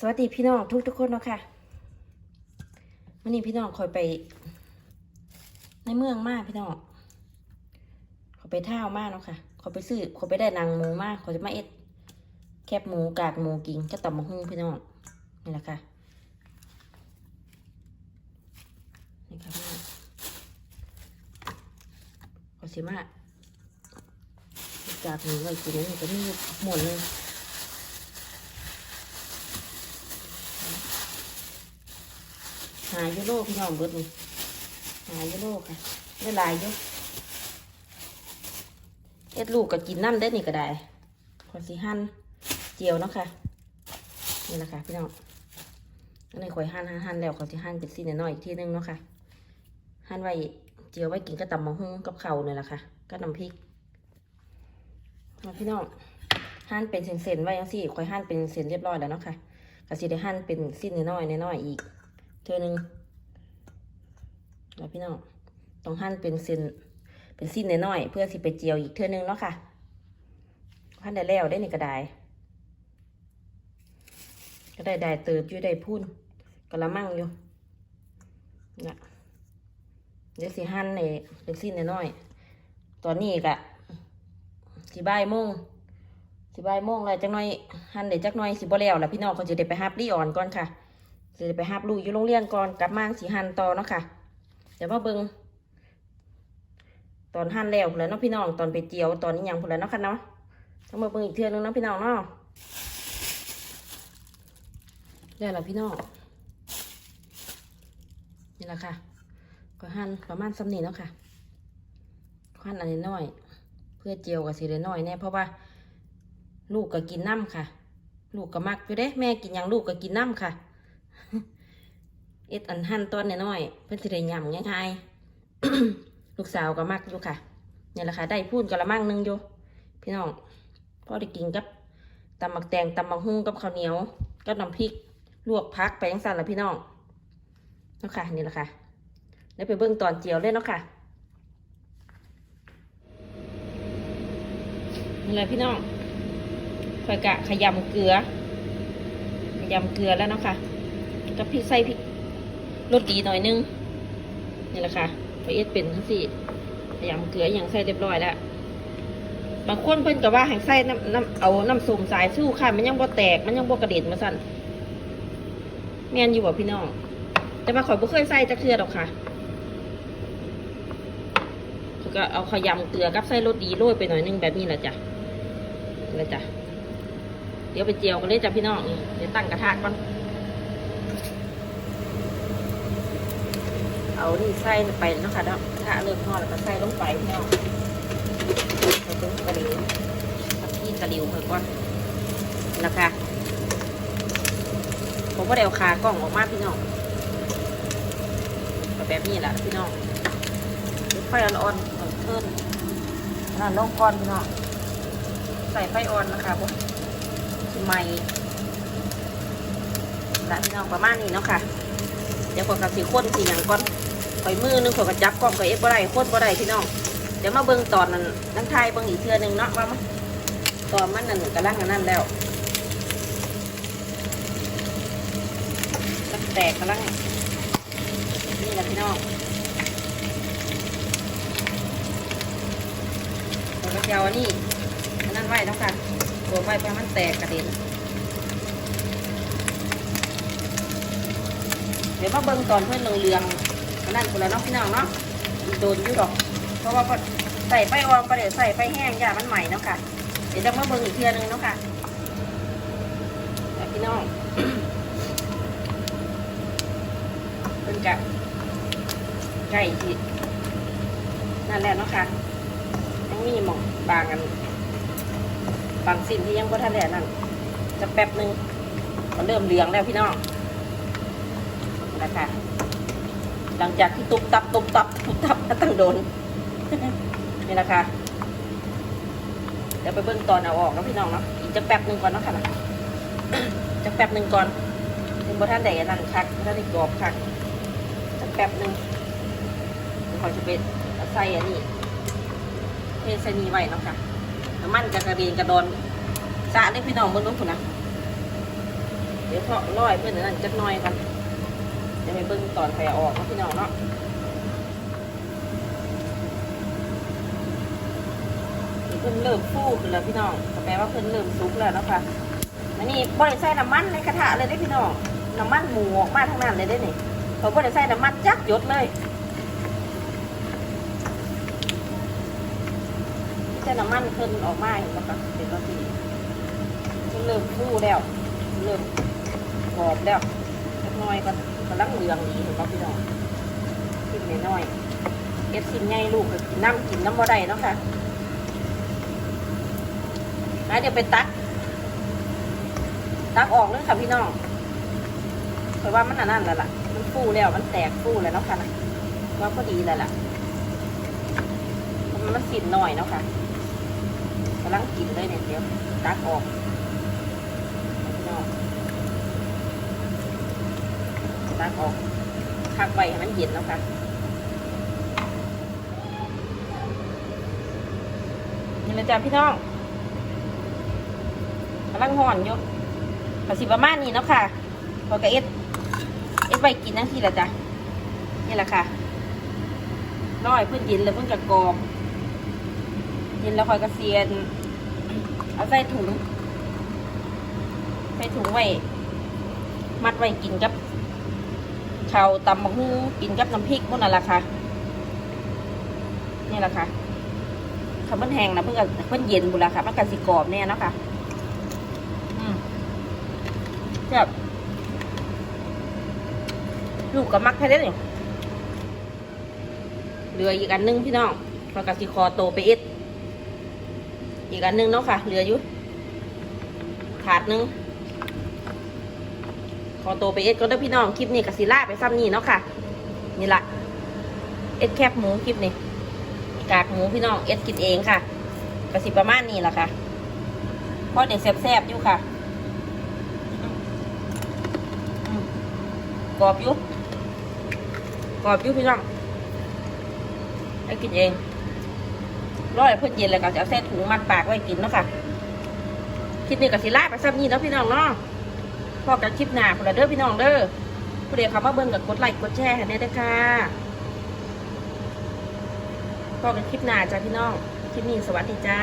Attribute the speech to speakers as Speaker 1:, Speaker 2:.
Speaker 1: สวัสดีพี่น้องทุกทุกคนเนาะค่ะวันนี้พี่น้องคอยไป ในเมืองมากพี่น้องคอยไปท่ามากเนาะค่ะคอยไปซื้อคอยไปได้นางหมูมากคอยจะมาเอ็ด แคบหมูกากหมูกินก็ต่ำมะฮุ่งพี่น้องนี่แหละค่ะนี่ค่ะพี่น้องขอสิมากากหมูไว้กินนี่ก็มีหมดเลยายูโรพี่น้องเบิดนี่หายูโรค่ะได้ลายยุเอ็ดลูกก็กินน้ำได้นี่ก็ได้ขอสิหั่นเจียวเนาะค่ะนี่แหละค่ะพี่น้องอันนี้ข่อยหั่นหั่นแล้วขอสิหั่นเป็นสีน้อยๆอีกทีนึงเนาะค่ะหั่นไว้เจียวไว้กินกับตำมะฮุ่งกับเข้าวนี่ยแหละค่ะก็น้ำพริกมาพี่น้องหั่นเป็นเส้นๆไว้ยังสิข่อยหั่นเป็นเส้นเรียบร้อยแล้วเนาะค่ะก็สิได้หั่นเป็นสิ้นน้อยๆน้อยๆอีก เทือหนึ่งแล้วพี่น้องต้องหั่นเป็นเส้นเป็นสิ้นน้อยๆเพื่อสิไปเจียวอีกเทือหนึ่งเนาะค่ะหั่นได้แล้วได้นี่ก็ได้ก็ได้ได้เติบอยู่ได้พุ่นกระมังอยู่นะเดี๋ยวสิหั่นในเป็นสิ้นน้อยๆตอนนี้กะสิบ่ายโมงสิบ่ายโมงแล้วจักน่อยหั่นเดี๋ยวจักน่อยสิบ่แล้วแล้วพี่น้องเขาจะได้ไปฮับลี่อ่อนก่อนค่ะ จะไปหับลูกอยู่โรงเรียนก่อนกลับมาสีหันต่อเนาะค่ะ เดี๋ยวมาเบิงตอนหันแล้วพุ่นแล้วเนาะพี่น้องตอนไปเจียวตอนนี้ยังพุ่นแล้วเนาะค่ะเนาะต้องมาเบิงอีกเทื่อนึงเนาะพี่น้องเนาะได้แล้วพี่น้องนี่แหละค่ะก็หั่นประมาณสำนีเนาะค่ะหั่นอันนี้น้อย เพื่อเจียวกับสีเดน้อยแน่เพราะว่า ลูกก็กินน้ำค่ะ ลูกก็มักอยู่เด้ แม่กินยังลูกก็กินน้ำค่ะ เอ็ดอันหั่นต้นน้อยเพื่อนสิได้ยำง่ายๆลูกสาวก็มักอยู่ค่ะนี่แหละค่ะ ได้พูนกะละมังนึงอยู่ พี่น้องพ่อได้กินกับตำหมักแตงตำหมักหุ้งกับข้าวเหนียวกับน้ำพริกลวกพักไปยังสั่นละพี่น้องเนาะค่ะนี่แหละค่ะแล้วไปเบิ่งตอนเจียวเลยเนาะค่ะนี่แหละพี่น้องคอยกะขยำเกลือขยำเกลือแล้วเนาะค่ะ กับพริกใส่พริกรสดีหน่อยนึง นี่แหละค่ะไปเอ็ดเป็นทั้งสี่พยายามเกลืออย่างใส่เรียบร้อยแล้วบางคนเพิ่นก็ว่าให้ใส่น้ำน้ำเอาน้ำส้มสายสู้ค่ะ มันยังบ่แตก มันยังบ่กระเด็นมาสั่นแม่นอยู่บ่พี่น้อง แต่ว่าข่อยบ่เคยใส่จักเทื่อดอกค่ะเขาก็เอาขยำเกลือกับใส่รสดีโรยไปหน่อยนึงแบบนี้แหละจ้ะแหละจ้ะ เดี๋ยวไปเจียวกันเลยจ้ะพี่น้อง เดี๋ยวตั้งกระทะก่อน เอานี่ใส่ไปเนาะค่ะเนาะถ้าเริ่มทอดแล้วก็ใส่ลงไปเนาะใส่ตกระดิ่งที่กระดิ่งเพิ่มก่อนแล้วค่ะผมก็เดี๋ยวขากล้องออกมาพี่น้องแบบนี้แหละพี่น้องไฟอ่อนๆเพิ่มนั่นลงก่อนพี่น้องใส่ไฟอ่อนนะคะผมใหม่ละพี่น้องประมาณนี้เนาะค่ะ เดี๋ยวขอกับสีข้นสีอย่างก่อน ข่อยมือนึงข่อยกับจับกล้องข่อยเอฟบ่ได้ข้นบ่ได้พี่น้องเดี๋ยวมาเบิ่งตอนนั้นนั่งไทยเบิ่งอีกเทื่อนึงเนาะว่ามันตอนมันนั่นกำลังอันนั้นแล้วแต่กำลังนี่แหละพี่น้องเราก็จะเอาอันนี้อันนั้นไว้เนาะค่ะตัวไว้เพราะมันแตกกระเด็นเดี๋ยวมาเบิ่งตอนเพื่อนเหลืองๆอั นนั่นคนละเน้องพี่น้องเนาะโดนยู่ดอก เพราะว่าใส่ไฟอ่อนไปเดี๋ยวใส่ไฟแห้งอย่ามันใหม่เนาะค่ะ เดี๋ยวจะมาเบิ่งอีกเทือนึงเนาะค่ะพี่น้องเป็นกะไก่ที่นั่นแหละเนาะค่ะยังมีหมองบางอันบางสิ่งที่ยังบ่ทันแล้วนั่นจะแป๊บหนึงก็เริ่มเหลืองแล้วพี่น้องนะคะ หลังจากที่ตุบตับตุบตับตุบตับก็ต้องโดนนี่แหละค่ะเดี๋ยวไปเบิ้งตอนเอาออกนะพี่น้องเนาะอีกจะแป๊บหนึ่งก่อนเนาะค่ะนะจะแป๊บหนึ่งก่อนถึงบท่านใดอันนั่นคักท่านได้กรอบคักจะแป๊บหนึ่งเดี๋ยวขาจะเป็นใส่อันนี้เทใส่นี่ไว้เนาะค่ะน้ำมันกระกระเด็นกระดอนสะได้พี่น้องเบิ้งดูคุณนะเดี๋ยวเทอดร้อยเพื่อนนั่นจักหน่อยกัน จะไปเบิ่งตอนแผ่ออกนะพี่น้องเนาะเพิ่นเริ่มฟูขึ้นแล้วพี่น้องแปลว่าเพิ่นเริ่มสุกแล้วนะคะอันนี้บ่ได้ใส่น้ำมันในกระทะเลยได้พี่น้องน้ำมันหมูออกมาทั้งนั้นเลยได้นี่เขาบ่ได้ใส่น้ำมันจักหยดเลยใส่น้ำมันเพิ่นออกมาเห็นไหมคะเป็นว่าสีเริ่มฟูแล้วเริ่มกรอบแล้วเล็กน้อยก็ กำลังเหลืองดีเห็นป่พี่น้องกินน้อยเอ็ดกินใหญ่ลูกกินน้ำกินน้ำบ่ได้เนาะค่ะมาเดี๋ยวไปตัก ตักออกเลยค่ะพี่น้องเพราะว่ามันอันนั่นแล้วล่ะ มันฟูแล้วมันแตกฟูแล้วเนาะค่ะนะว่าพอดีแล้วล่ะมันมันกินหน่อยเนาะค่ะกำลังกินเลยเนี่ยเดี๋ยวตักออกพี่น้อง ตักออกพักไว้ให้มันเย็นแล้วค่ะนี่เลยจ้ะพี่น้องกำลังห่อนอยู่ภาษีประมาณนี้เนาะค่ะพอกระเอ็ดเอ็ดไว้กินนั่งที่ละจ้ะนี่แหละค่ะร้อยเพื่อนเย็นเลยเพื่อนกระกรอบเย็นแล้วคอยกระเซียน เอาใส่ถุง ใส่ถุงไว้ มัดไว้กินกับ ข้าวตำบักฮูกินกับน้ำพริกพวกนั่นแหละค่ะ นี่แหละค่ะคำมันแห้งนะเพื่อนเพื่อนเย็นบุละค่ะมันกันสิกรอบแน่เนาะค่ะอืมแบบลูกกับมักแค่นี้นี่เหลืออีกอันหนึงพี่น้องพอกสิคอโตไปเอ็ดอีกอันหนึงเนาะค่ะ เหลืออยู่ถาดหนึง ขอตัวไปเอ็ดก็ได้พี่น้องคลิปนี้กับศิลาไปซ้ำนี่เนาะค่ะ นี่ละเอ็ดแคบหมูคลิปนี้กากหมูพี่น้องเอ็ดกินเองค่ะกระสิประมาณนี้แหละค่ะเพราะเดี๋ยวแซ่บๆอยู่ค่ะกรอบอยู่กรอบอยู่พี่น้องให้กินเองร้อยเพื่อนเย็นเลยก็จะเอาแซ่ถุงมัดปากไว้กินเนาะค่ะคลิปนี้กับศิลาไปซ้ำนี่เนาะพี่น้องเนาะ พอกันคลิปหน้าพวกเราเด้อพี่น้องเด้อผู้เดียวเขามาเบิ่งกับกดไลค์กดแชร์ให้แน่เด้อค่ะพอกันคลิปหน้าจ้าพี่น้อง คลิปนี้สวัสดีจ้า